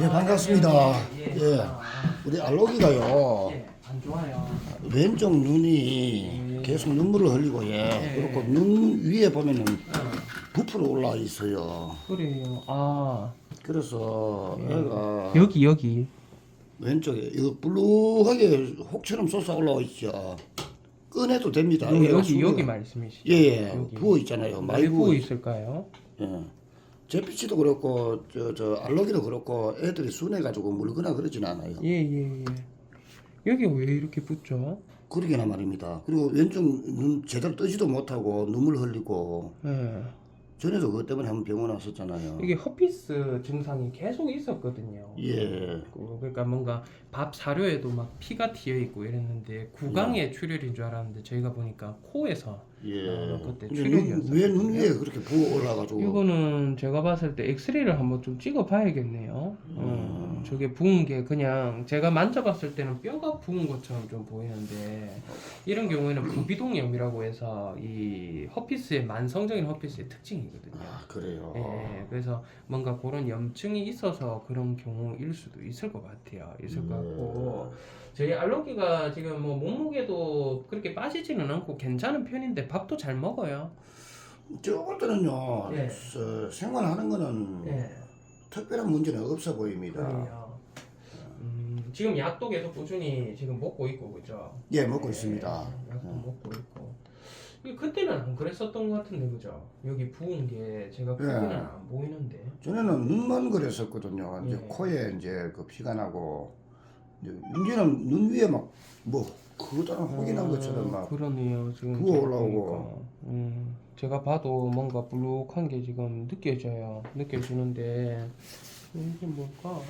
예, 반갑습니다. 예. 예. 아, 우리 알로기가요. 예. 안 좋아요. 왼쪽 눈이 예. 계속 눈물을 흘리고 예. 예. 그리고 눈 위에 보면은 어, 부풀어 올라와 있어요. 그래요. 아 그래서 애가 여기 여기. 왼쪽에 이거 블루하게 혹처럼 솟아 올라와 있죠. 꺼내도 됩니다. 여기 얘가 여기 수위가. 여기 말씀이시죠? 예, 예. 여기. 부어 있잖아요. 많이 왜 부어 부어 있. 있을까요? 예. 제피치도 그렇고 저 저 알로기도 그렇고 애들이 순해 가지고 물거나 그러진 않아요. 예 예 예. 여기 왜 이렇게 붙죠? 그러게나 말입니다. 그리고 왼쪽 눈 제대로 뜨지도 못하고 눈물 흘리고 예. 전에도 그것 때문에 한번 병원 왔었잖아요. 이게 허피스 증상이 계속 있었거든요. 예. 그- 그러니까 뭔가 밥 사료에도 막 피가 튀어 있고 이랬는데 구강에 출혈인 줄 알았는데 저희가 보니까 코에서 예. 아, 그때 근데. 눈, 왜눈 위에 그렇게 부어 올라가지고 이거는 제가 봤을 때 엑스레이를 한번 좀 찍어봐야겠네요. 어, 저게 부은 게 그냥 제가 만져봤을 때는 뼈가 부은 것처럼 좀 보이는데 이런 경우에는 부비동염이라고 해서 이 허피스의 만성적인 허피스의 특징이거든요. 아 그래요. 예, 그래서 뭔가 그런 염증이 있어서 그런 경우일 수도 있을 것 같아요. 있을 것 같고 저희 알로기가 지금 뭐 몸무게도 그렇게 빠지지는 않고 괜찮은 편인데 밥도 잘 먹어요. 때는요. 예. 저 생활하는 거는 예. 특별한 문제는 없어 보입니다. 음, 지금 약도 계속 꾸준히 지금 먹고 있고 그죠? 예, 먹고 예, 있습니다. 약도 먹고 있고. 이게 그때는 안 그랬었던 것 같은데 그죠? 여기 부은 게 제가 크게는 예. 안 보이는데. 전에는 눈만 그랬었거든요. 이제 예. 코에 이제 그 피가 나고 이제 이제는 눈 위에 막 뭐 그거다란 혹이 난 것처럼 막 어, 그러네요 지금 부어 제가 올라오고. 보니까. 음, 제가 봐도 뭔가 불룩한 게 지금 느껴져요 느껴지는데 이게 뭘까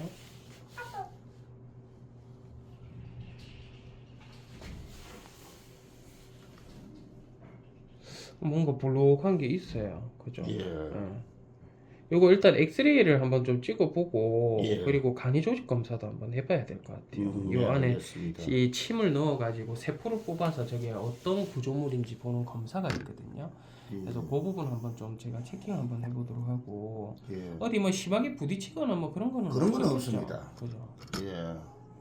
뭔가 불룩한 게 있어요 그죠 예. 예. 요거 일단 엑스레이를 한번 좀 찍어보고 예. 그리고 간이 조직 검사도 한번 해봐야 될 것 같아요 음, 요 예, 안에 알겠습니다. 이 침을 넣어가지고 세포를 뽑아서 저게 어떤 구조물인지 보는 검사가 있거든요. 예. 그래서 그 부분 한번 좀 제가 체킹 한번 해보도록 하고 예. 어디 뭐 심하게 부딪히거나 뭐 그런 거는 그런 건 없었겠죠? 없습니다. 그죠? 예.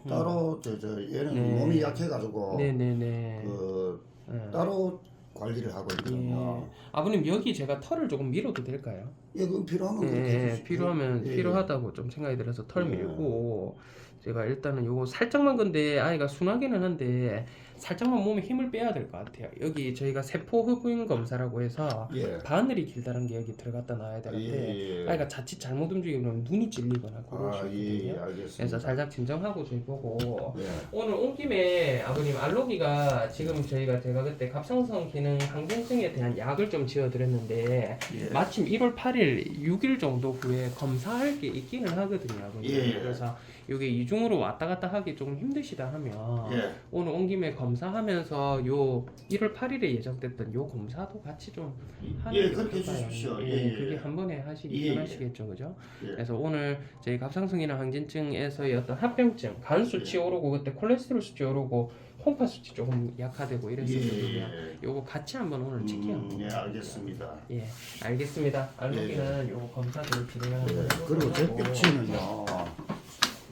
따로 저, 저 얘는 네. 몸이 약해가지고 네네네. 그 예. 따로 관리를 하고 있거든요. 예. 아버님 여기 제가 털을 조금 밀어도 될까요? 예, 그럼 필요하면 그렇게 예, 해주시죠. 필요하면 예, 필요하다고 좀 생각이 들어서 털 예. 밀고 제가 일단은 요거 살짝만 근데 아이가 순하기는 한데 살짝만 몸에 힘을 빼야 될 것 같아요. 여기 저희가 세포 흡인 검사라고 해서 예. 바늘이 길다는 게 여기 들어갔다 놔야 예, 되는데 예. 아이가 자칫 잘못 움직이면 눈이 찔리거나 아, 예, 있거든요. 예, 알겠습니다. 그래서 살짝 진정하고 저희 보고 예. 오늘 온 김에 아버님 알로기가 지금 저희가 제가 그때 갑상선 기능 항진증에 대한 약을 좀 지어드렸는데 예. 마침 1월 8일 6일 정도 후에 검사할 게 있기는 하거든요 아버님 예. 그래서 이게 이중으로 왔다 갔다 하기 조금 힘드시다 하면 예. 오늘 온 김에 검 사하면서 요 1월 8일에 예정됐던 요 검사도 같이 좀 하는 예, 게 그렇게? 해주십시오. 예, 예, 예. 그게 한 번에 하시기 예, 예. 편하시겠죠 그죠? 예. 그래서 오늘 저희 갑상선이나 항진증에서의 어떤 합병증, 간 수치 오르고 그때 콜레스테롤 수치 오르고 홍파 수치 조금 약화되고 이랬었거든요. 예. 요거 같이 한번 오늘 음, 한번. 예, 알겠습니다. 예, 알겠습니다. 알로기는 요거 검사를 진행하는 예. 그리고 제. 뼈치는요.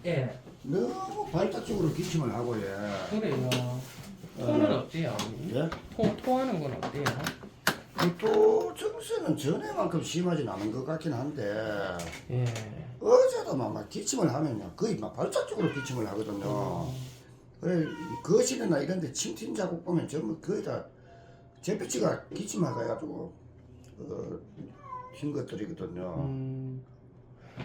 예, 너무 발達쪽으로 기침을 하고 예. 그래요. 토는 어때요? 예? 토 토하는 건 어때요? 또 정세는 전에만큼 심하진 않은 것 같긴 한데 예. 어제도 막, 막 기침을 하면요 거의 막 발작 쪽으로 기침을 하거든요. 그래 거실이나 이런 데 침팀 자국 보면 전부 거의 다 제피치가 기침하가 해가지고 어, 흰 것들이거든요. 음,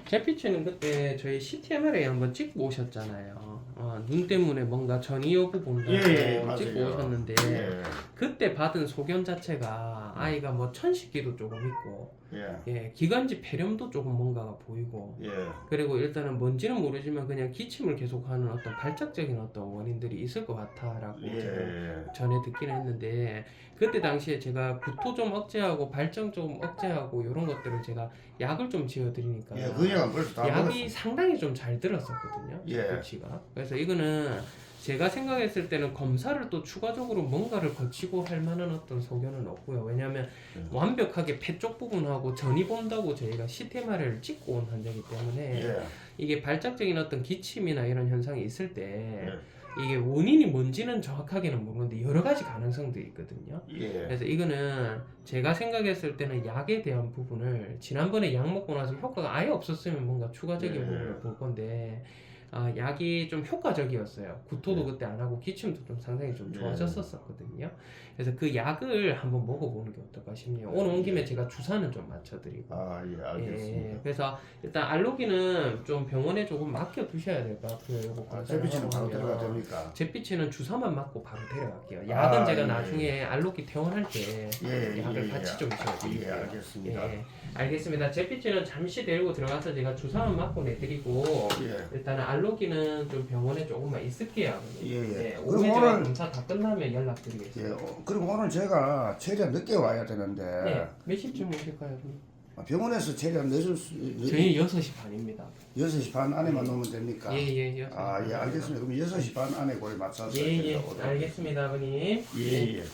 제피치는 그때 저희 CT MRI 한번 찍고 오셨잖아요. 어, 눈 때문에 뭔가 전이 여부 본다고 예, 예, 찍고 맞아요. 오셨는데 예, 그때 받은 소견 자체가 아이가 뭐 천식기도 조금 있고 예, 예, 기관지 폐렴도 조금 뭔가가 보이고 예, 그리고 일단은 뭔지는 모르지만 그냥 기침을 계속하는 어떤 발작적인 어떤 원인들이 있을 것 같아라고 제가 예, 전에 듣긴 했는데 그때 당시에 제가 구토 좀 억제하고 발정 좀 억제하고 이런 것들을 제가 약을 좀 지어드리니까 예, 그 약은 벌써 다 약이 먹었어. 상당히 좀 잘 들었었거든요. 예. 조치가. 그래서 이거는 제가 생각했을 때는 검사를 또 추가적으로 뭔가를 거치고 할 만한 어떤 소견은 없고요. 왜냐하면 네. 완벽하게 폐 쪽 부분하고 전이 본다고 저희가 CTMR을 찍고 온 환자이기 때문에 예. 이게 발작적인 어떤 기침이나 이런 현상이 있을 때 네. 이게 원인이 뭔지는 정확하게는 모르는데 여러 가지 가능성들이 있거든요. 예. 그래서 이거는 제가 생각했을 때는 약에 대한 부분을 지난번에 약 먹고 나서 효과가 아예 없었으면 뭔가 추가적인 네. 부분을 볼 건데 아, 약이 좀 효과적이었어요. 구토도 네. 그때 안 하고 기침도 좀 상당히 좀 네. 좋아졌었거든요. 그래서 그 약을 한번 먹어보는 게 어떨까 싶네요. 오늘 온 김에 제가 주사는 좀 맞춰드리고. 아, 예, 예, 알겠습니다. 그래서 일단 알로기는 좀 병원에 조금 맡겨 두셔야 될 것 같아요. 요거 아, 제비치는 바로. 들어가 됩니까? 제피치는 주사만 맞고 바로 데려갈게요. 약은 아, 제가 예, 나중에 알로기 퇴원할 때 예, 약을 예, 같이 예. 좀 지어드릴게요. 예, 알겠습니다. 예, 알겠습니다. 제피치는 잠시 데리고 들어가서 제가 주사만 맞고 내드리고 예. 일단은 알 로기는 좀 병원에 조금만 있을게요. 예, 예. 예, 그럼 오후에 제가 오늘 검사 다 끝나면 예, 연락드리겠습니다. 어, 그리고 오늘 제가 최대한 늦게 와야 되는데 네, 몇 시쯤 오실까요? 그럼? 병원에서 최대한 늦을 수 늦, 저희 6시 반입니다. 6시 반 안에만 오면 됩니까? 예, 예, 예. 아, 예, 알겠습니다. 그럼 6시 반 안에 거의 맞춰서 예, 예, 오도록 알겠습니다, 아버님. 예, 예.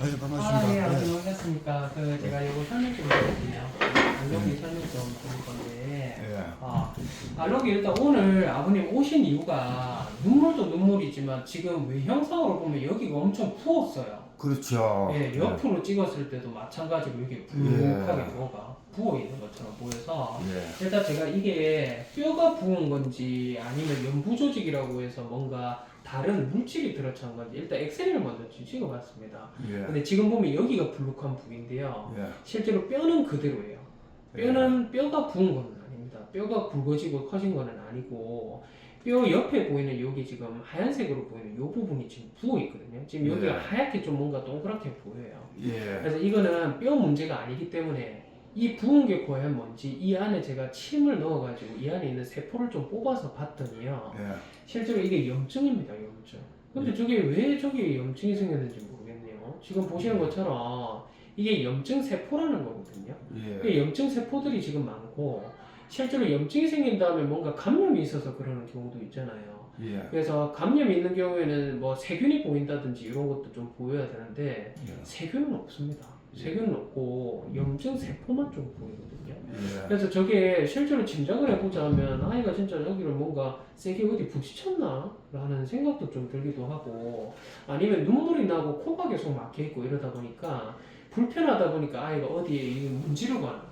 아유, 아, 반갑습니다. 예, 예. 아버님 오셨습니까? 그 제가 이거 설명 좀 드릴게요. 알로기 설명 좀 드릴 건데. 예. 아, 알로기 일단 오늘 아버님 오신 이유가 눈물도 눈물이지만 지금 외형상으로 보면 여기가 엄청 부었어요. 그렇죠. 예, 옆으로 찍었을 때도 마찬가지로 이게 부룩하게 예. 부어가 부어 있는 것처럼 보여서 예. 일단 제가 이게 뼈가 부은 건지 아니면 연부 조직이라고 해서 뭔가 다른 물질이 들어찬 건지 일단 엑스레이를 먼저 찍어봤습니다. 예. 근데 지금 보면 여기가 불룩한 부위인데요. 예. 실제로 뼈는 그대로예요. 뼈는 뼈가 부은 건 아닙니다. 뼈가 굵어지고 커진 건 아니고 뼈 옆에 보이는 여기 지금 하얀색으로 보이는 이 부분이 지금 부어 있거든요. 지금 여기가 네. 하얗게 좀 뭔가 동그랗게 보여요. 예. 그래서 이거는 뼈 문제가 아니기 때문에 이 부은 게 과연 뭔지 이 안에 제가 침을 넣어가지고 이 안에 있는 세포를 좀 뽑아서 봤더니요. 예. 실제로 이게 염증입니다, 염증. 근데 저게 왜 저기 염증이 생겼는지 모르겠네요. 지금 보시는 것처럼 이게 염증 세포라는 거거든요. 예. 이 염증 세포들이 지금 많고 실제로 염증이 생긴 다음에 뭔가 감염이 있어서 그러는 경우도 있잖아요. 예. 그래서 감염이 있는 경우에는 뭐 세균이 보인다든지 이런 것도 좀 보여야 되는데 예. 세균은 없습니다. 세균은 없고 염증 세포만 좀 보이거든요. 예. 그래서 저게 실제로 짐작을 해보자면 아이가 진짜 여기를 뭔가 세게 어디 부딪혔나? 라는 생각도 좀 들기도 하고 아니면 눈물이 나고 코가 계속 막혀있고 이러다 보니까 불편하다 보니까 아이가 어디에 이 문지르거나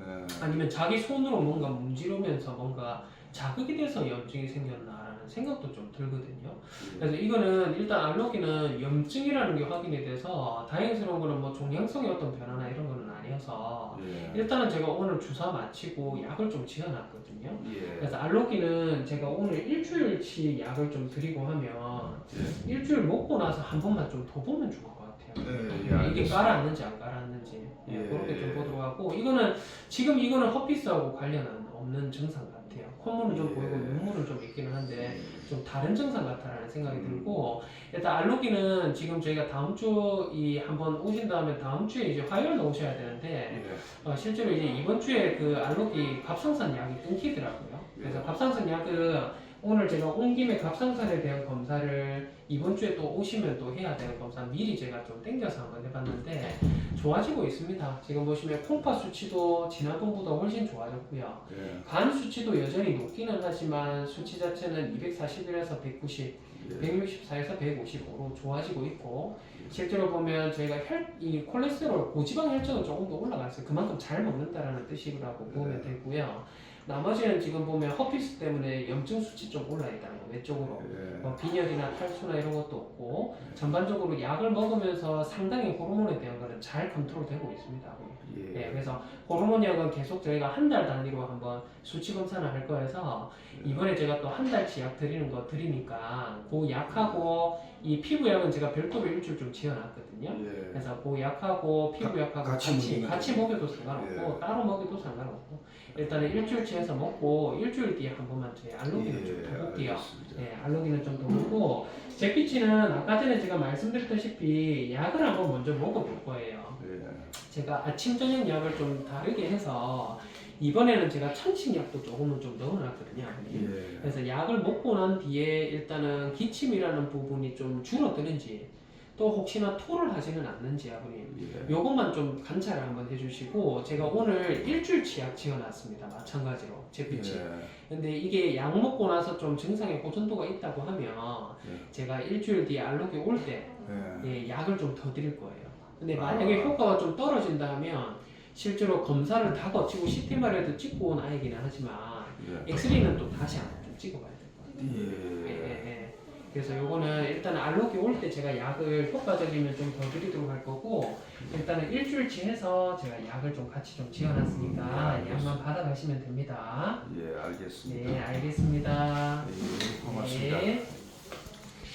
예. 아니면 자기 손으로 뭔가 문지르면서 뭔가 자극이 돼서 염증이 생겼나라는 생각도 좀 들거든요. 그래서 이거는 일단 알러기는 염증이라는 게 확인이 돼서 다행스러운 거는 뭐 종양성의 어떤 변화나 이런 거는 아니어서 예. 일단은 제가 오늘 주사 마치고 약을 좀 지어놨거든요. 예. 그래서 알로기는 제가 오늘 일주일치 약을 좀 드리고 하면 일주일 먹고 나서 한 번만 좀 더 보면 것 같아요. 예. 예. 이게 알겠습니다. 깔아앉는지 안 깔아앉는지 예, 예. 그렇게 좀 보도록 하고 이거는 지금 이거는 허피스하고 관련은 없는 증상 같아요. 콧물은 좀 예. 보이고 눈물은 좀 있기는 한데 좀 다른 증상 같다라는 생각이 들고 일단 알로기는 지금 저희가 다음 주이 한번 오신 다음에 다음 주에 이제 화요일 오셔야 되는데 예. 어, 실제로 이제 이번 주에 그 알로기 갑상선 약이 끊기더라고요. 그래서 갑상선 약은 오늘 제가 온 김에 갑상선에 대한 검사를 이번 주에 또 오시면 또 해야 되는 검사 미리 제가 좀 땡겨서 한번 해봤는데 좋아지고 있습니다. 지금 보시면 콩파 수치도 지난번보다 훨씬 좋아졌고요. 예. 간 수치도 여전히 높기는 하지만 수치 자체는 241에서 190, 예. 164에서 155로 좋아지고 있고 실제로 보면 저희가 혈, 이 콜레스테롤 고지방 혈전은 조금 더 올라갔어요. 그만큼 잘 먹는다라는 뜻이라고 보면 네. 되고요. 나머지는 지금 보면 허피스 때문에 염증 수치 좀 올라 있다는 거 외쪽으로. 예. 뭐 빈혈이나 탈수나 이런 것도 없고 전반적으로 약을 먹으면서 상당히 호르몬에 대한 거는 잘 컨트롤되고 있습니다. 예, 예. 그래서 호르몬 약은 계속 저희가 한 달 단위로 한번 수치 검사를 할 거여서 이번에 제가 또 한 달치 약 드리는 거 드리니까 그 약하고 이 피부 약은 제가 별도로 일주일 좀 지어놨거든요. 예. 그래서 그 약하고 피부 가- 약하고 같이 같이 같이. 먹여도 상관없고 예. 따로 먹여도 상관없고 일단은 일주일치 일주일치해서 먹고 일주일 뒤에 한 번만 저희 알로기는 좀 더 볼게요. 알겠습니다. 네, 알로기는 좀 더 먹고 잭피치는 아까 전에 제가 말씀드렸다시피 약을 한번 먼저 먹어볼 거예요. 예. 제가 아침 저녁 약을 좀 다르게 해서 이번에는 제가 천식약도 조금은 좀 넣어놨거든요. 예. 그래서 약을 먹고 난 뒤에 일단은 기침이라는 부분이 좀 줄어드는지 또 혹시나 토를 하지는 않는지 아버님 예. 요것만 좀 관찰을 한번 해주시고 제가 오늘 일주일치 약 지어놨습니다 마찬가지로 zet빛이 예. 근데 이게 약 먹고 나서 좀 증상의 호전도가 있다고 하면 예. 제가 일주일 뒤에 알록이 올때 예. 예, 약을 좀 더 드릴 거예요 근데 아. 만약에 효과가 좀 떨어진다 하면 실제로 검사를 다 거치고 CT마라도 찍고 온 아이기는 하지만 예. 엑스레이는 또 다시 한번 좀 찍어봐야 될 것 같아요 예, 예. 예, 예. 그래서 요거는 일단 알록이 올 때 제가 약을 효과적이면 좀 더 드리도록 할 거고 일단은 일주일치 해서 제가 약을 좀 같이 좀 지어놨으니까 음, 약만 받아가시면 됩니다. 예, 알겠습니다. 네, 알겠습니다. 예, 고맙습니다. 네.